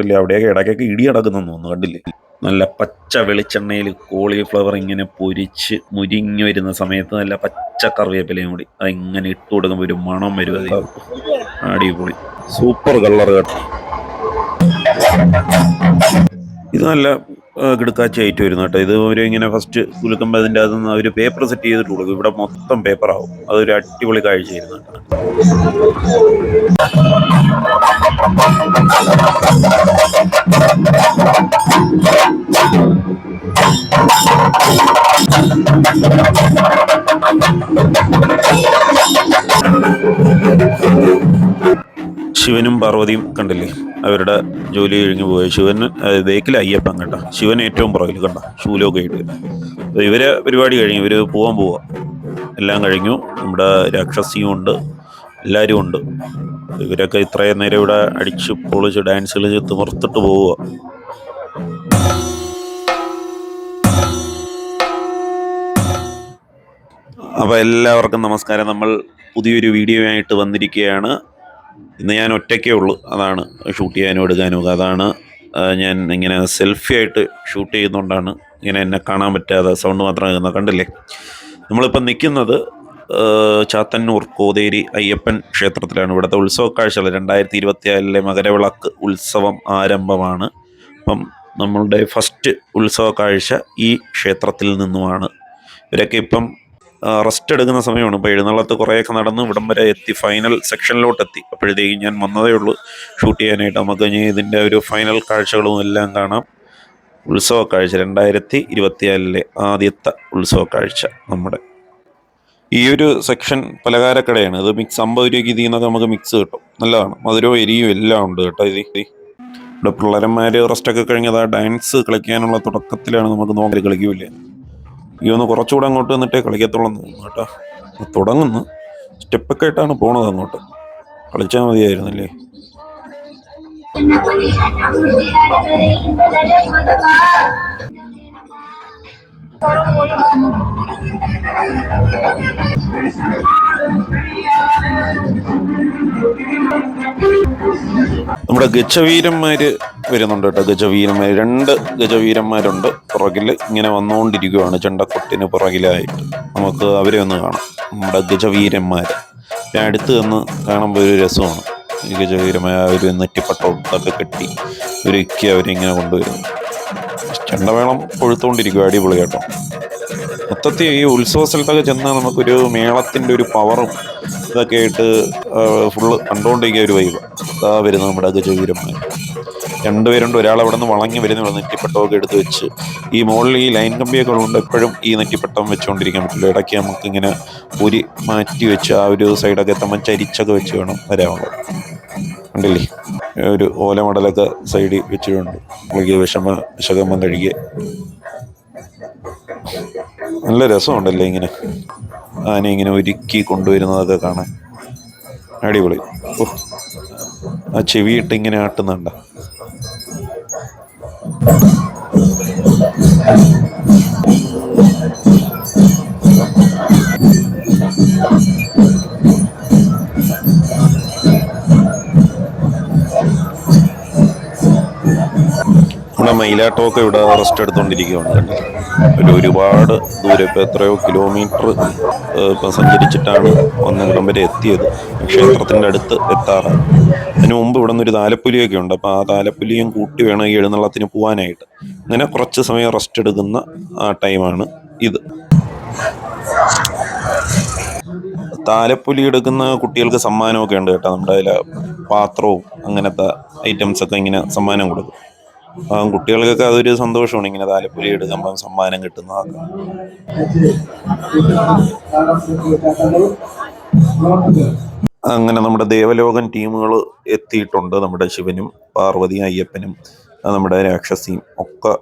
കണ്ടില്ലേ? അവിടെയൊക്കെ ഇടയ്ക്കൊക്കെ ഇടി അടക്കുന്നു തോന്നുന്നു കണ്ടില്ലേ? നല്ല പച്ച വെളിച്ചെണ്ണയിൽ കോളിഫ്ലവർ ഇങ്ങനെ പൊരിച്ച് മുരിഞ്ഞു വരുന്ന സമയത്ത് നല്ല പച്ച കറിവേപ്പിലയും കൂടി അതിങ്ങനെ ഇട്ട് കൊടുക്കുമ്പോൾ ഒരു മണം വരും അത് അടിപൊളി. സൂപ്പർ കളർ കേട്ടോ. ഇത് നല്ല കിടക്കാച്ച ആയിട്ട് വരുന്നു കേട്ടോ. ഇത് അവർ ഇങ്ങനെ ഫസ്റ്റ് കുലുക്കുമ്പോൾ അതിന്റെ നിന്ന് ഒരു പേപ്പർ സെറ്റ് ചെയ്തിട്ട് കൊടുക്കും. ഇവിടെ മൊത്തം പേപ്പർ ആവും. അതൊരു അടിപൊളി കാഴ്ചയായിരുന്നു ശിവനും പാർവതിയും കണ്ടില്ലേ? അവരുടെ ജോലി കഴിഞ്ഞ് പോയ ശിവന് ബേക്കിൽ അയ്യപ്പൻ കണ്ട ശിവൻ ഏറ്റവും പുറകിൽ കണ്ട? ശൂലമൊക്കെ ആയിട്ട്. ഇവർ ഇവരെ പരിപാടി കഴിഞ്ഞു ഇവർ പോകാൻ പോവാ. എല്ലാം കഴിഞ്ഞു. നമ്മുടെ രാക്ഷസിയും ഉണ്ട്. എല്ലാവരും ഉണ്ട്. ഇവരൊക്കെ ഇത്രയും നേരം ഇവിടെ അടിച്ച് പൊളിച്ച് ഡാൻസ് കളിച്ച് തിമർത്തിട്ട് പോവുക അപ്പോൾ എല്ലാവർക്കും നമസ്കാരം. നമ്മൾ പുതിയൊരു വീഡിയോ ആയിട്ട് വന്നിരിക്കുകയാണ്. ഇന്ന് ഞാൻ ഒറ്റയ്ക്കേ ഉള്ളൂ. അതാണ് ഷൂട്ട് ചെയ്യാനും എടുക്കാനും. അതാണ് ഞാൻ ഇങ്ങനെ സെൽഫി ആയിട്ട് ഷൂട്ട് ചെയ്യുന്നതുകൊണ്ടാണ് ഇങ്ങനെ എന്നെ കാണാൻ പറ്റാതെ സൗണ്ട് മാത്രം കേൾക്കുന്നത്. കണ്ടില്ലേ? നമ്മളിപ്പോൾ നിൽക്കുന്നത് ചാത്തന്നൂർ കോതേരി അയ്യപ്പൻ ക്ഷേത്രത്തിലാണ്. ഇവിടുത്തെ ഉത്സവ കാഴ്ചകൾ രണ്ടായിരത്തി ഇരുപത്തിയാലിലെ മകരവിളക്ക് ഉത്സവം ആരംഭമാണ്. അപ്പം നമ്മളുടെ ഫസ്റ്റ് ഉത്സവ കാഴ്ച ഈ ക്ഷേത്രത്തിൽ നിന്നുമാണ്. ഇവരൊക്കെ ഇപ്പം റെസ്റ്റ് എടുക്കുന്ന സമയമാണ്. ഇപ്പോൾ എഴുന്നള്ളത്ത് കുറേയൊക്കെ നടന്ന് ഇവിടം വരെ എത്തി. ഫൈനൽ സെക്ഷനിലോട്ട് എത്തി അപ്പോഴത്തേക്കും ഞാൻ വന്നതേ ഉള്ളൂ. ഷൂട്ട് ചെയ്യാനായിട്ട് നമുക്ക് ഇനി ഇതിന്റെ ഒരു ഫൈനൽ കാഴ്ചകളും എല്ലാം കാണാം. ഉത്സവ കാഴ്ച രണ്ടായിരത്തി ഇരുപത്തിനാലിലെ ആദ്യത്തെ ഉത്സവ കാഴ്ച നമ്മുടെ. ഈ ഒരു സെക്ഷൻ പലകാരക്കടയാണ്. ഇത് മിക്സ് അമ്പത് രൂപയ്ക്ക് ഇതിൽ നിന്നൊക്കെ നമുക്ക് മിക്സ് കിട്ടും. നല്ലതാണ്. മധുരവും എരിയും എല്ലാം ഉണ്ട് കേട്ടോ ഇത്. ഇവിടെ പിള്ളേരന്മാർ റെസ്റ്റൊക്കെ കഴിഞ്ഞത് ആ ഡാൻസ് കളിക്കാനുള്ള തുടക്കത്തിലാണ് നമുക്ക് നോക്കി കളിക്കൂലേ ഈ ഒന്ന് കുറച്ചുകൂടെ അങ്ങോട്ട് നിന്നിട്ടേ കളിക്കത്തുള്ളൂ എന്ന് തോന്നുന്നു കേട്ടോ. തുടങ്ങുന്നു. സ്റ്റെപ്പൊക്കെ ആയിട്ടാണ് പോണത് അങ്ങോട്ട്. കളിച്ചാൽ മതിയായിരുന്നല്ലേ? നമ്മുടെ ഗജവീരന്മാർ വരുന്നുണ്ട് കേട്ടോ. ഗജവീരന്മാർ രണ്ട് ഗജവീരന്മാരുണ്ട്. പുറകിൽ ഇങ്ങനെ വന്നുകൊണ്ടിരിക്കുകയാണ് ചെണ്ടക്കൊട്ടിന് പുറകിലായിട്ട്. നമുക്ക് അവരെ ഒന്ന് കാണാം. നമ്മുടെ ഗജവീരന്മാർ ഞാൻ അടുത്ത് നിന്ന് കാണുമ്പോൾ ഒരു രസമാണ്. ഈ ഗജവീരന്മാർ അവർ നെറ്റിപ്പട്ടൊക്കെ കെട്ടി ഒരുക്കി അവരിങ്ങനെ കൊണ്ടുവരുന്നു. ചെണ്ടമേളം കൊഴുത്തുകൊണ്ടിരിക്കും അടിപൊളി കേട്ടോ. മൊത്തത്തിൽ ഈ ഉത്സവ സ്ഥലത്തൊക്കെ ചെന്നാൽ നമുക്കൊരു മേളത്തിന്റെ ഒരു പവറും ഇതൊക്കെ ആയിട്ട് ഫുള്ള് കണ്ടുകൊണ്ടിരിക്കുക ഒരു വൈബ് അതാ വരുന്നത് നമ്മുടെ ഗജവീരന്മാർ രണ്ടുപേരുണ്ട്. ഒരാൾ അവിടെ നിന്ന് വളങ്ങി വരുന്നു ഇവിടെ നെറ്റിപ്പട്ടമൊക്കെ എടുത്ത് വെച്ച് ഈ മുകളിൽ ഈ ലൈൻ കമ്പിയൊക്കെ ഉള്ളതുകൊണ്ട് എപ്പോഴും ഈ നെറ്റിപ്പട്ടം വെച്ചുകൊണ്ടിരിക്കാൻ പറ്റില്ല. ഇടയ്ക്ക് നമുക്ക് ഇങ്ങനെ ഉരി മാറ്റി വെച്ച് ആ ഒരു സൈഡൊക്കെ എത്തുമ്പോൾ ചരിച്ചൊക്കെ വെച്ച് വേണം വരാനുള്ളത് കണ്ടില്ലേ? ഒരു ഓലമടലൊക്കെ സൈഡിൽ വെച്ചിട്ടുണ്ട്. പുള്ളിക്ക് വിഷമ വിഷകമ്മം കഴുകിയ. നല്ല രസമുണ്ടല്ലേ ഇങ്ങനെ. ആന ഇങ്ങനെ ഒരുക്കി കൊണ്ടുവരുന്നതൊക്കെ കാണാൻ അടിപൊളി ഓ ആ ചെവിയിട്ട് ഇങ്ങനെ ആട്ടുന്നുണ്ട മയിലാട്ടമൊക്കെ ഇവിടെ റെസ്റ്റ് എടുത്തുകൊണ്ടിരിക്കുകയാണ് കണ്ടോ? ഒരു ഒരുപാട് ദൂരം ഇപ്പോൾ എത്രയോ കിലോമീറ്റർ ഇപ്പം സഞ്ചരിച്ചിട്ടാണ് ഒന്ന് ഇവിടം വരെ എത്തിയത്. ക്ഷേത്രത്തിന്റെ അടുത്ത് എത്താറായി. അതിന് മുമ്പ് ഇവിടെ നിന്ന് ഒരു താലപ്പൊലിയൊക്കെ ഉണ്ട്. അപ്പോൾ ആ താലപ്പൊലിയും കൂട്ടി വേണം ഈ എഴുന്നള്ളത്തിന് പോകാനായിട്ട് അങ്ങനെ കുറച്ച് സമയം റെസ്റ്റ് എടുക്കുന്ന ആ ടൈമാണ് ഇത്. താലപ്പൊലി എടുക്കുന്ന കുട്ടികൾക്ക് സമ്മാനമൊക്കെ ഉണ്ട് കേട്ടോ. നമ്മുടെ അതിൽ പാത്രവും അങ്ങനത്തെ ഐറ്റംസൊക്കെ ഇങ്ങനെ സമ്മാനം കൊടുക്കും. കുട്ടികൾക്കൊക്കെ അതൊരു സന്തോഷമാണ്. ഇങ്ങനെ താലപ്പൊലി എടുക്കുമ്പോൾ സമ്മാനം കിട്ടുന്നതൊക്കെ അങ്ങനെ നമ്മുടെ ദേവലോകൻ ടീമുകൾ എത്തിയിട്ടുണ്ട്. നമ്മുടെ ശിവനും പാർവതി അയ്യപ്പനും നമ്മുടെ രാക്ഷസിയും ഒക്കെ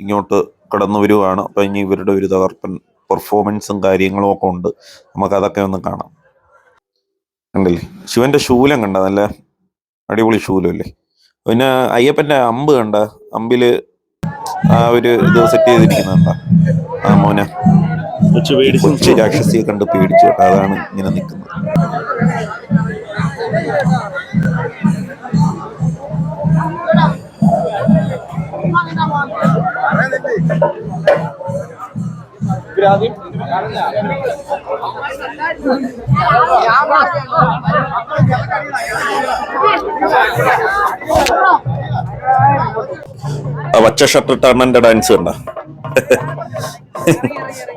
ഇങ്ങോട്ട് കടന്നു വരുവാണ്. അപ്പം ഇനി ഇവരുടെ ഒരു തകർപ്പൻ പെർഫോമൻസും കാര്യങ്ങളും ഒക്കെ ഉണ്ട്. നമുക്കതൊക്കെ ഒന്ന് കാണാം. കണ്ടില്ലേ? ശിവന്റെ ശൂലം കണ്ട നല്ല അടിപൊളി അല്ലേ? പിന്നെ അയ്യപ്പന്റെ അമ്പ് കണ്ട? അമ്പിൽ ആ ഒരു ഇത് സെറ്റ് ചെയ്തിരിക്കുന്നുണ്ട? ആ മോന. കൊച്ചു രാക്ഷസിയെ കണ്ട് പേടിച്ചു അതാണ് ഇങ്ങനെ നിൽക്കുന്നത്. ആ പച്ച ഷട്ടർ ഇട്ട അണ്ണന്റെ ഡാൻസ് കണ്ട.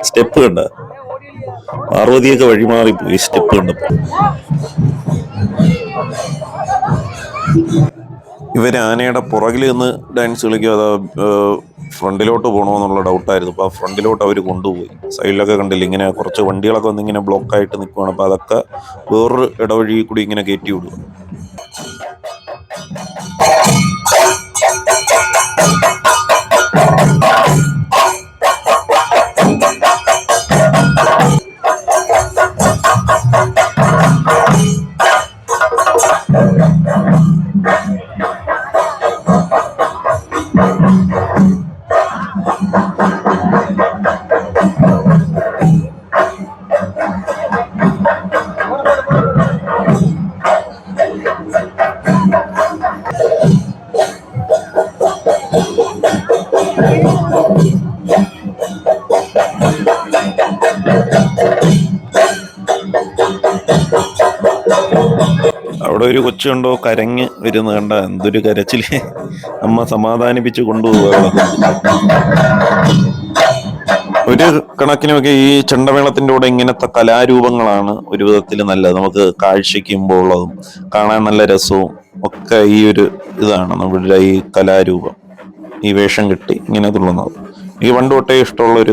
സ്റ്റെപ്പ് കണ്ട. പാർവതിയൊക്കെ വഴിമാറി പോയി സ്റ്റെപ്പ് കണ്ടപ്പോ. ഇവർ ആനയുടെ പുറകിൽ നിന്ന് ഡാൻസ് കളിക്കുക അതാ ഫ്രണ്ടിലോട്ട് പോകണമെന്നുള്ള ഡൗട്ടായിരുന്നു. അപ്പോൾ ആ ഫ്രണ്ടിലോട്ട് അവർ കൊണ്ടുപോയി. സൈഡിലൊക്കെ കണ്ടില്ല ഇങ്ങനെ കുറച്ച് വണ്ടികളൊക്കെ വന്ന് ഇങ്ങനെ ബ്ലോക്കായിട്ട് നിൽക്കുകയാണ് അപ്പോൾ അതൊക്കെ വേറൊരു ഇടവഴി കൂടി ഇങ്ങനെ കയറ്റി വിടുക ഒരു കൊച്ചുണ്ടോ കരഞ്ഞ് വരുന്ന കണ്ട എന്തൊരു കരച്ചിൽ. അമ്മ സമാധാനിപ്പിച്ച് കൊണ്ടുപോവുക ഒരു കണക്കിനൊക്കെ ഈ ചെണ്ടമേളത്തിന്റെ കൂടെ ഇങ്ങനത്തെ കലാരൂപങ്ങളാണ് ഒരു വിധത്തിൽ നല്ലത്. നമുക്ക് കാഴ്ചയ്ക്കുമ്പോൾ ഉള്ളതും കാണാൻ നല്ല രസവും ഒക്കെ ഈ ഒരു ഇതാണ് നമ്മുടെ ഈ കലാരൂപം. ഈ വേഷം കെട്ടി ഇങ്ങനെ തുള്ളുന്നത്. എനിക്ക് പണ്ട് തൊട്ടേ ഇഷ്ടമുള്ള ഒരു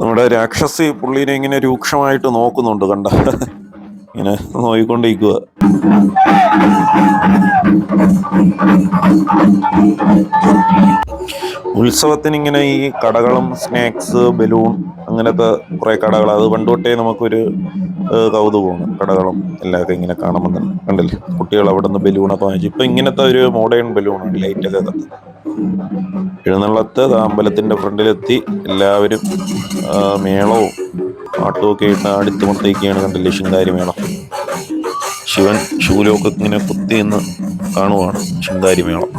നമ്മുടെ രാക്ഷസി പുള്ളീനെ ഇങ്ങനെ രൂക്ഷമായിട്ട് നോക്കുന്നുണ്ട് കണ്ട? ഇങ്ങനെ നോയിക്കൊണ്ടിരിക്കുക ഉത്സവത്തിന് ഇങ്ങനെ ഈ കടകളും സ്നാക്സ് ബലൂൺ അങ്ങനത്തെ കുറെ കടകൾ അത് പണ്ടുകൊട്ടേ നമുക്കൊരു കൗതുകമാണ്. കടകളും എല്ലാമൊക്കെ ഇങ്ങനെ കാണുമ്പോൾ തന്നെ. കണ്ടില്ലേ? കുട്ടികൾ അവിടെ നിന്ന് ബലൂണൊക്കെ വാങ്ങിച്ചു. ഇപ്പൊ ഇങ്ങനത്തെ ഒരു മോഡേൺ ബലൂണാണ് ലൈറ്റൊക്കെ കത്ത് എഴുന്നള്ളത്ത് അമ്പലത്തിന്റെ ഫ്രണ്ടിലെത്തി എല്ലാവരും മേളവും പാട്ടും ഒക്കെ ഇട്ട് കണ്ടില്ലേ കാര്യം വേണം ശിവൻ ഇങ്ങനെ കുത്തി എന്ന് കാണുവാണ് ശിങ്കാരി മേളം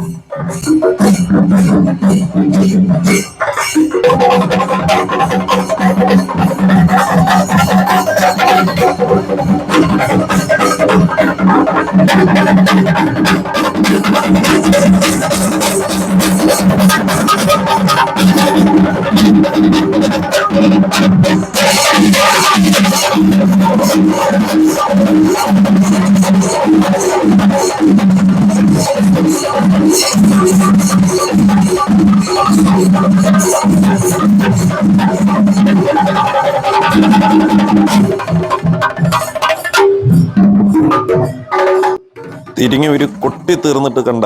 തിരിഞ്ഞ് ഒരു കൊട്ടി തീർന്നിട്ട് കണ്ട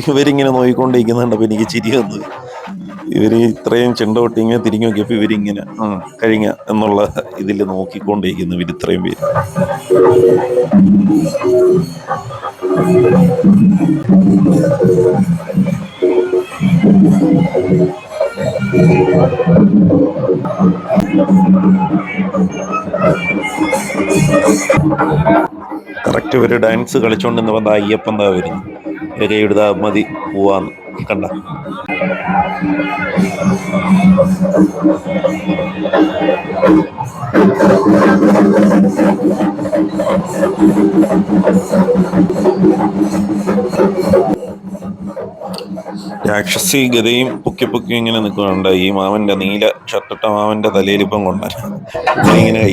ഇവരിങ്ങനെ നോയിക്കൊണ്ടിരിക്കുന്നുണ്ട്. എനിക്ക് ചിരി വന്നു. ഇവർ ഇത്രയും ചെണ്ട കൊട്ടി ഇങ്ങനെ തിരിഞ്ഞു നോക്കിയപ്പോ ഇവരിങ്ങനെ ആ. കഴിഞ്ഞ എന്നുള്ള ഇതിൽ നോക്കിക്കൊണ്ടിരിക്കുന്നു ഇവർ ഇത്രയും പേര്. കറക്റ്റ് ഒരു ഡാൻസ് കളിച്ചോണ്ടിരുന്നപ്പോ ദാ അയ്യപ്പൻ ദാ വരുന്നു. ഒരു കൈ മതി. പോവാന്ന്. കണ്ട. രാക്ഷസി ഗതയും പൊക്കി പൊക്കി ഇങ്ങനെ നിൽക്കുന്നുണ്ട്. ഈ മാവന്റെ നീല ഷർട്ടിട്ട മാവന്റെ തലയിൽ ഇപ്പം കൊണ്ടുവരാൻ ഇങ്ങനെ കൈ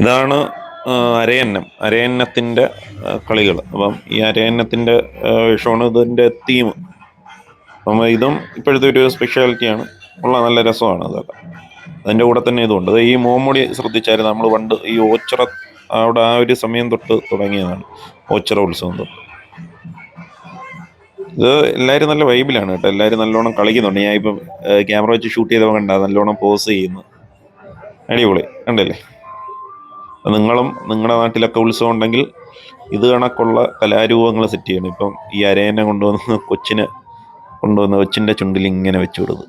ഇതാണ് അരയന്നം. അരയന്നത്തിന്റെ കളികൾ. അപ്പം ഈ അരയന്നത്തിന്റെ വിഷമാണ് ഇതിന്റെ തീം അപ്പം ഇതും ഇപ്പോഴത്തെ ഒരു സ്പെഷ്യാലിറ്റിയാണ് ഉള്ള നല്ല രസമാണ് അതൊക്കെ അതിന്റെ കൂടെ തന്നെ ഇതുണ്ട്. ഈ മോമുടി ശ്രദ്ധിച്ചായിരുന്നു നമ്മൾ പണ്ട് ഈ ഓച്ചിറ അവിടെ ആ ഒരു സമയം തൊട്ട് തുടങ്ങിയതാണ്. ഓച്ചിറ ഉത്സവം തൊട്ട്. ഇത് എല്ലാവരും നല്ല വൈബിലാണ് കേട്ടോ. എല്ലാവരും നല്ലോണം കളിക്കുന്നുണ്ട്. ഞാൻ ഇപ്പം ക്യാമറ വെച്ച് ഷൂട്ട് ചെയ്തപ്പോൾ കണ്ട നല്ലോണം പോസ് ചെയ്യുന്നു. അടിപൊളി. കണ്ടല്ലേ? നിങ്ങളും നിങ്ങളുടെ നാട്ടിലൊക്കെ ഉത്സവം ഉണ്ടെങ്കിൽ ഇത് കണക്കുള്ള കലാരൂപങ്ങൾ സെറ്റ് ചെയ്യണം. ഇപ്പം ഈ അരയനെ കൊണ്ടുവന്ന് കൊച്ചിന് കൊണ്ടുവന്ന് കൊച്ചിന്റെ ചുണ്ടിൽ ഇങ്ങനെ വെച്ചു കൊടുക്കും.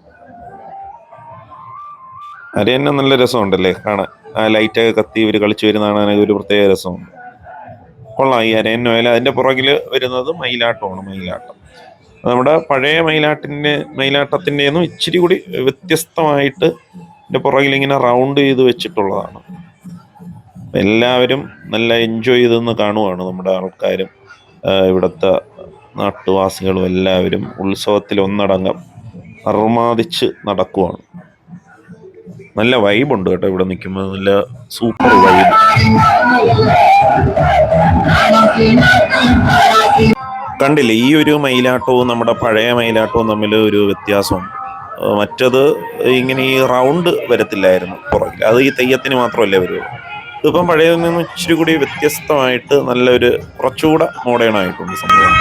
അരയന്നെ നല്ല രസമുണ്ടല്ലേ? കാണാൻ. ആ ലൈറ്റൊക്കെ കത്തി ഇവർ കളിച്ചു വരുന്നതാണ് കാണാനൊക്കെ ഒരു പ്രത്യേക രസമുണ്ട്. കൊള്ളാം. ഈ അരയൻ അരയന്നോയാലും അതിന്റെ പുറകിൽ വരുന്നത് മയിലാട്ടമാണ്. മയിലാട്ടം. നമ്മുടെ പഴയ മയിലാട്ടിന്റെ മയിലാട്ടത്തിന്റെ ഒന്നും ഇച്ചിരി കൂടി വ്യത്യസ്തമായിട്ട് ഇതിന്റെ പുറകിൽ ഇങ്ങനെ റൗണ്ട് ചെയ്ത് വെച്ചിട്ടുള്ളതാണ്. എല്ലാവരും നല്ല എൻജോയ് ചെയ്തെന്ന് കാണുവാണ് നമ്മുടെ ആൾക്കാരും ഇവിടുത്തെ നാട്ടുവാസികളും എല്ലാവരും ഉത്സവത്തിൽ ഒന്നടങ്കം അർമാദിച്ച് നടക്കുവാണ്. നല്ല വൈബുണ്ട് കേട്ടോ ഇവിടെ നിൽക്കുമ്പോൾ നല്ല സൂപ്പർ വൈബ് കണ്ടില്ലേ ഈ ഒരു മയിലാട്ടവും നമ്മുടെ പഴയ മയിലാട്ടവും തമ്മിൽ ഒരു വ്യത്യാസം മറ്റത് ഇങ്ങനെ ഈ റൗണ്ട് വരത്തില്ലായിരുന്നു പുറകിൽ അത് ഈ തെയ്യത്തിന് മാത്രമല്ലേ വരുള്ളൂ. ഇതിപ്പം പഴയതിൽ നിന്ന് ഇച്ചിരി കൂടി വ്യത്യസ്തമായിട്ട് നല്ലൊരു കുറച്ചുകൂടെ മോഡേൺ ആയിട്ടുണ്ട് സംഭവം.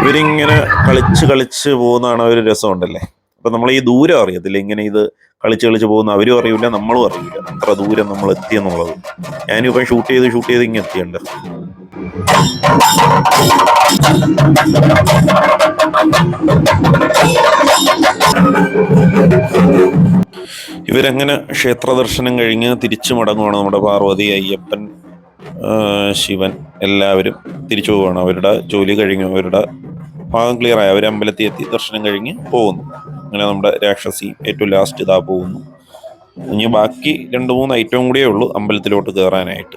ഇവരിങ്ങനെ കളിച്ച് കളിച്ച് പോകുന്നതാണ് ഒരു രസമുണ്ടല്ലേ? അപ്പം നമ്മൾ ഈ ദൂരം അറിയത്തില്ല? ഇങ്ങനെ ഇത് കളിച്ച് കളിച്ച് പോകുന്ന. അവരും അറിയില്ല നമ്മളും അറിയില്ല. അത്ര ദൂരം നമ്മൾ എത്തിയെന്നുള്ളത് ഞാനിപ്പം ഷൂട്ട് ചെയ്ത് ഷൂട്ട് ചെയ്ത് ഇങ്ങനെ എത്തിയുണ്ട് ഇവരങ്ങനെ ക്ഷേത്ര ദർശനം കഴിഞ്ഞ് തിരിച്ചു മടങ്ങുവാണ് നമ്മുടെ പാർവതി അയ്യപ്പൻ ശിവൻ എല്ലാവരും തിരിച്ചു പോവുകയാണ്. അവരുടെ ജോലി കഴിഞ്ഞു അവരുടെ ഭാഗം ക്ലിയർ ആയി. അവർ അമ്പലത്തിൽ എത്തി ദർശനം കഴിഞ്ഞ് പോകുന്നു. അങ്ങനെ നമ്മുടെ രാക്ഷസി ഏറ്റവും ലാസ്റ്റ് ഇതാ പോകുന്നു. ഇനി ബാക്കി രണ്ട് മൂന്ന് ഐറ്റവും കൂടിയേ ഉള്ളൂ അമ്പലത്തിലോട്ട് കയറാനായിട്ട്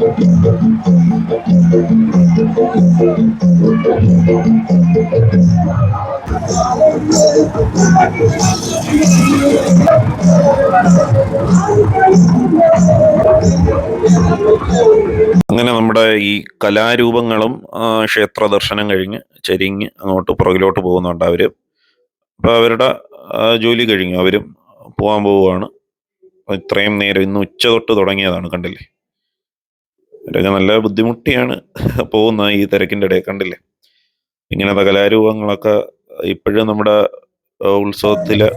അങ്ങനെ നമ്മുടെ ഈ കലാരൂപങ്ങളും ക്ഷേത്ര ദർശനം കഴിഞ്ഞ് ചരിഞ്ഞ് അങ്ങോട്ട് പുറകിലോട്ട് പോകുന്നുണ്ട് അവർ. അപ്പോൾ അവരുടെ ജോലി കഴിഞ്ഞു. അവരും പോകാൻ പോവുകയാണ്. ഇത്രയും നേരം ഇന്ന് ഉച്ച തൊട്ട് തുടങ്ങിയതാണ് കണ്ടില്ലേ? അവരൊക്കെ നല്ല ബുദ്ധിമുട്ടിയാണ് പോകുന്ന ഈ തിരക്കിന്റെ ഇടയിൽ കണ്ടില്ലേ? ഇങ്ങനത്തെ കലാരൂപങ്ങളൊക്കെ ഇപ്പോഴും നമ്മുടെ ഉത്സവത്തിൽ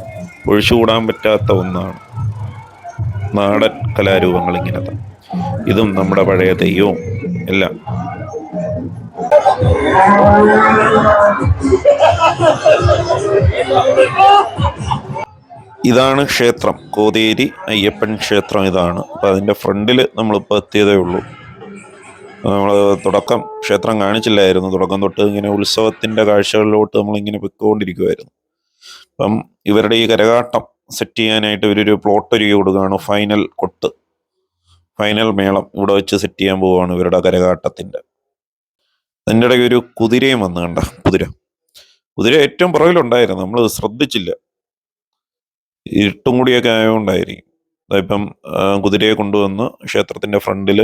ഒഴിച്ചുകൂടാൻ പറ്റാത്ത ഒന്നാണ്. നാടൻ കലാരൂപങ്ങൾ ഇങ്ങനത്തെ ഇതും നമ്മുടെ പഴയ തെയ്യവും എല്ലാം. ഇതാണ് ക്ഷേത്രം. കോതേരി അയ്യപ്പൻ ക്ഷേത്രം ഇതാണ്. അപ്പം അതിന്റെ ഫ്രണ്ടിൽ നമ്മളിപ്പോൾ എത്തിയതേ ഉള്ളൂ. നമ്മൾ തുടക്കം ക്ഷേത്രം കാണിച്ചില്ലായിരുന്നു. തുടക്കം തൊട്ട് ഇങ്ങനെ ഉത്സവത്തിന്റെ കാഴ്ചകളിലോട്ട് നമ്മളിങ്ങനെ പൊയ്ക്കൊണ്ടിരിക്കുമായിരുന്നു അപ്പം ഇവരുടെ ഈ കരകാട്ടം സെറ്റ് ചെയ്യാനായിട്ട് ഇവരൊരു പ്ലോട്ട് ഒരുക്കി കൊടുക്കുകയാണ്. ഫൈനൽ കൊട്ട്. ഫൈനൽ മേളം ഇവിടെ വെച്ച് സെറ്റ് ചെയ്യാൻ പോവുകയാണ് ഇവരുടെ കരകാട്ടത്തിന്റെ അതിന്റെ ഇടയ്ക്ക് ഒരു കുതിരയും വന്നു കണ്ട. കുതിര. കുതിര ഏറ്റവും പുറകിലുണ്ടായിരുന്നു. നമ്മൾ ശ്രദ്ധിച്ചില്ല. ഇരുട്ടും കൂടിയൊക്കെ ആയതുകൊണ്ടായിരിക്കും അതായപ്പം കുതിരയെ കൊണ്ടുവന്ന് ക്ഷേത്രത്തിന്റെ ഫ്രണ്ടിൽ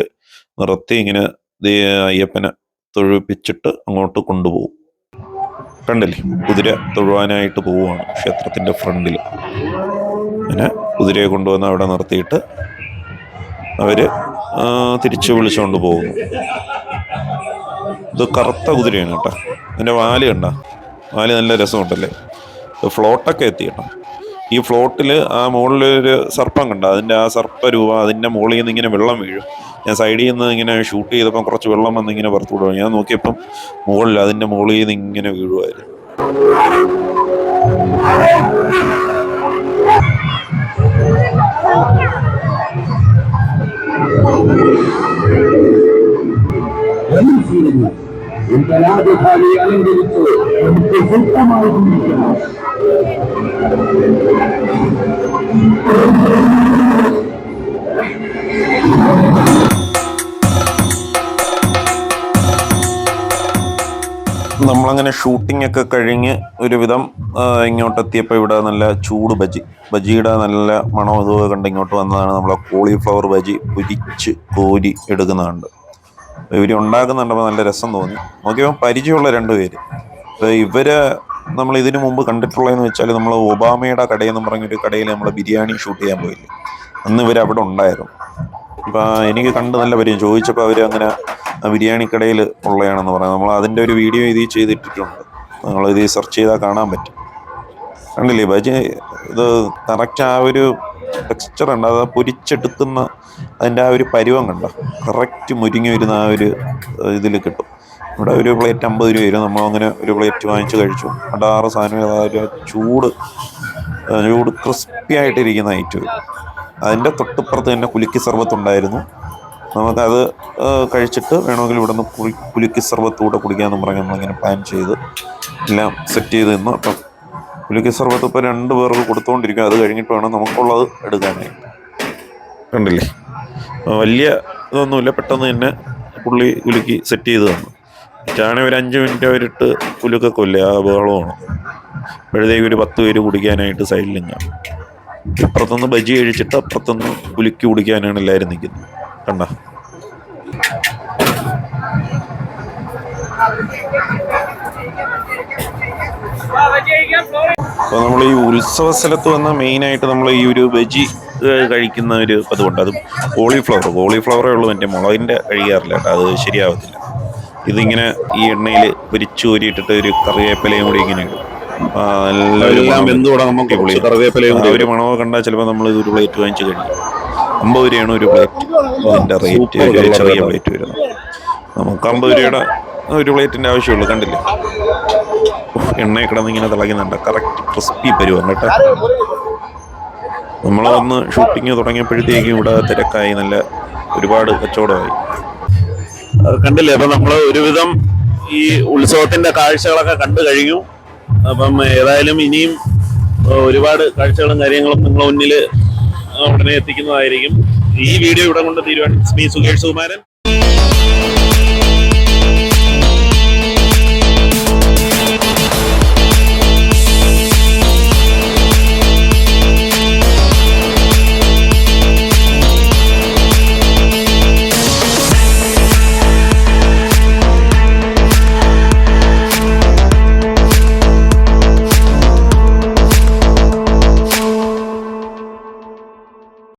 നിർത്തി ഇങ്ങനെ അയ്യപ്പനെ തൊഴുപ്പിച്ചിട്ട് അങ്ങോട്ട് കൊണ്ടുപോകും. കണ്ടില്ലേ? കുതിര തൊഴുവാനായിട്ട് പോവുകയാണ് ക്ഷേത്രത്തിന്റെ ഫ്രണ്ടിൽ. അങ്ങനെ കുതിരയെ കൊണ്ടുവന്ന് അവിടെ നിർത്തിയിട്ട് അവർ തിരിച്ച് വിളിച്ചുകൊണ്ട് പോകുന്നു. ഇത് കറുത്ത കുതിരയാണ് കേട്ടോ. അതിന്റെ വാൽ കണ്ട? വാൽ നല്ല രസമുണ്ടല്ലേ? ഫ്ലോട്ടൊക്കെ എത്തി കേട്ടോ. ഈ ഫ്ലോട്ടിൽ ആ മുകളിലൊരു സർപ്പം കണ്ട? അതിന്റെ ആ സർപ്പ രൂപ അതിന്റെ മുകളിൽ നിന്ന് ഇങ്ങനെ വെള്ളം വീഴും. ഞാൻ സൈഡിൽ നിന്ന് ഇങ്ങനെ ഷൂട്ട് ചെയ്തപ്പോൾ കുറച്ച് വെള്ളം വന്ന് ഇങ്ങനെ പുറത്തു വിടുക ഞാൻ നോക്കിയപ്പം മുകളിൽ അതിന്റെ മുകളിൽ നിന്ന് ഇങ്ങനെ വീഴുമായിരുന്നു ഉത്തരാധികാരി അലങ്കരിച്ച് നമുക്ക് നമ്മളങ്ങനെ ഷൂട്ടിംഗ് ഒക്കെ കഴിഞ്ഞ് ഒരുവിധം ഇങ്ങോട്ടെത്തിയപ്പോൾ ഇവിടെ നല്ല ചൂട് ബജി. ബജിയുടെ നല്ല മണം ഇതൊക്കെ കണ്ട് ഇങ്ങോട്ട് വന്നതാണ് നമ്മളെ കോളിഫ്ലവർ ബജി പൊരിച്ച് കോരി എടുക്കുന്നതുണ്ട് ഇവർ ഉണ്ടാക്കുന്നുണ്ടപ്പോൾ നല്ല രസം തോന്നി. നോക്കിയപ്പോൾ പരിചയമുള്ള രണ്ട് പേര്. അപ്പോൾ ഇവർ നമ്മൾ ഇതിനു മുമ്പ് കണ്ടിട്ടുള്ളതെന്ന് വെച്ചാൽ നമ്മൾ ഒബാമയുടെ കടയെന്ന് പറഞ്ഞൊരു കടയിൽ നമ്മൾ ബിരിയാണി ഷൂട്ട് ചെയ്യാൻ പോയില്ലേ. അന്ന് ഇവർ അവിടെ ഉണ്ടായിരുന്നു. അപ്പം എനിക്ക് കണ്ട് നല്ല പരിചയം. ചോദിച്ചപ്പോൾ അവർ അങ്ങനെ ആ ബിരിയാണി കടയിൽ ഉള്ളതാണെന്ന് പറയാം. നമ്മൾ അതിന്റെ ഒരു വീഡിയോ ഇതിൽ ചെയ്തിട്ടിട്ടുണ്ട്. നിങ്ങൾ ഇത് സെർച്ച് ചെയ്താൽ കാണാൻ പറ്റും. കണ്ടില്ലേ ബജി? ഇത് കറക്റ്റ് ആ ഒരു ടെക്സ്ചർ ഉണ്ട്. അത് പൊരിച്ചെടുക്കുന്ന അതിന്റെ ആ ഒരു പരുവം കണ്ട? കറക്റ്റ് മുരിങ്ങി വരുന്ന ആ ഒരു ഇതിൽ കിട്ടും. ഇവിടെ ഒരു പ്ലേറ്റ് അമ്പത് രൂപ വരും. നമ്മൾ അങ്ങനെ ഒരു പ്ലേറ്റ് വാങ്ങിച്ച് കഴിച്ചു. അടാറ് സാധനം അതായത് ചൂട് ചൂട് ക്രിസ്പി ആയിട്ടിരിക്കുന്ന ഐറ്റം അതിന്റെ തൊട്ടിപ്പുറത്ത് തന്നെ കുലുക്കി സർബത്ത് ഉണ്ടായിരുന്നു നമുക്കത് കഴിച്ചിട്ട് വേണമെങ്കിൽ ഇവിടെ നിന്ന് പുളി പുലിക്ക് സർബത്ത് കൂടെ കുടിക്കാമെന്ന് പറഞ്ഞ് നമ്മളിങ്ങനെ പ്ലാൻ ചെയ്ത് എല്ലാം സെറ്റ് ചെയ്ത് നിന്നു. അപ്പം പുലിക്ക് സർബത്ത് ഇപ്പോൾ രണ്ട് പേർക്ക് കൊടുത്തുകൊണ്ടിരിക്കും അത് കഴിഞ്ഞിട്ട് വേണം നമുക്കുള്ളത് എടുക്കാനായിട്ട്. കണ്ടില്ലേ? വലിയ ഇതൊന്നുമില്ല. പെട്ടെന്ന് തന്നെ പുള്ളി കുലുക്കി സെറ്റ് ചെയ്ത് തന്നു. മറ്റാണെങ്കിൽ ഒരു അഞ്ച് മിനിറ്റ് അവരിട്ട് കുലുക്കൊക്കെ ഇല്ലേ ആ ബഹളമാണ്. അപ്പോഴത്തേക്ക് ഒരു പത്ത് പേര് കുടിക്കാനായിട്ട് സൈഡിൽ നിന്നാണ് ഇപ്പുറത്തുനിന്ന് ബജി കഴിച്ചിട്ട് അപ്പുറത്തുനിന്ന് കുലുക്കി കുടിക്കാനാണ് എല്ലാവരും നിൽക്കുന്നത്. കണ്ട. അപ്പോൾ നമ്മൾ ഈ ഉത്സവ സ്ഥലത്ത് വന്ന മെയിനായിട്ട് നമ്മൾ ഈ ഒരു വെജി കഴിക്കുന്ന ഒരു പതിവുണ്ട്. അത് കോളിഫ്ലവർ കോളിഫ്ലവറേ ഉള്ളൂ മറ്റേ മുളകിന്റെ കഴിയാറില്ല കേട്ടോ. അത് ശരിയാവത്തില്ല. ഇതിങ്ങനെ ഈ എണ്ണയിൽ പൊരിച്ചു ഊരിയിട്ടിട്ട് ഒരു കറിവേപ്പിലയും കൂടി ഇങ്ങനെ എല്ലാവരും ഒരു എല്ലാം മണം വെന്ത് തുടങ്ങുമ്പോൾ അടിപൊളി. കുറച്ച് കറിവേപ്പിലയും ആ കൂടി ഒരു മണമോ കണ്ടാൽ ചിലപ്പോൾ നമ്മൾ ഇതൊരു പ്ലേറ്റ് വാങ്ങിച്ച് കഴിക്കും. അമ്പത് രൂപയാണ് ഒരു പ്ലേറ്റ് അതിന്റെ റേറ്റ് ഒരു ചെറിയ കേട്ടോ. പ്ലേറ്റ് വരുന്നത് നമുക്ക് അമ്പത് രൂപയുടെ ഒരു പ്ലേറ്റിന്റെ ആവശ്യമുള്ളൂ കണ്ടില്ലേ? എണ്ണ കിടന്ന് ഇങ്ങനെ തിളയ്ക്കുന്നുണ്ട്. കറക്റ്റ് ക്രിസ്പി പരുവം കേട്ടോ. നമ്മൾ വന്ന് ഷൂട്ടിങ് തുടങ്ങിയപ്പോഴത്തേക്കും ഇവിടെ തിരക്കായി. നല്ല ഒരുപാട് കച്ചവടമായി. കണ്ടില്ലേ? അപ്പൊ നമ്മൾ ഒരുവിധം ഈ ഉത്സവത്തിന്റെ കാഴ്ചകളൊക്കെ കണ്ടു കഴിഞ്ഞു. അപ്പം ഏതായാലും ഇനിയും ഒരുപാട് കാഴ്ചകളും കാര്യങ്ങളും നിങ്ങളുടെ മുന്നിൽ ഉടനെ എത്തിക്കുന്നതായിരിക്കും. ഈ വീഡിയോ ഇവിടെ കൊണ്ട് തീരുവാൻ മീ സുകേഷ് സുകുമാരൻ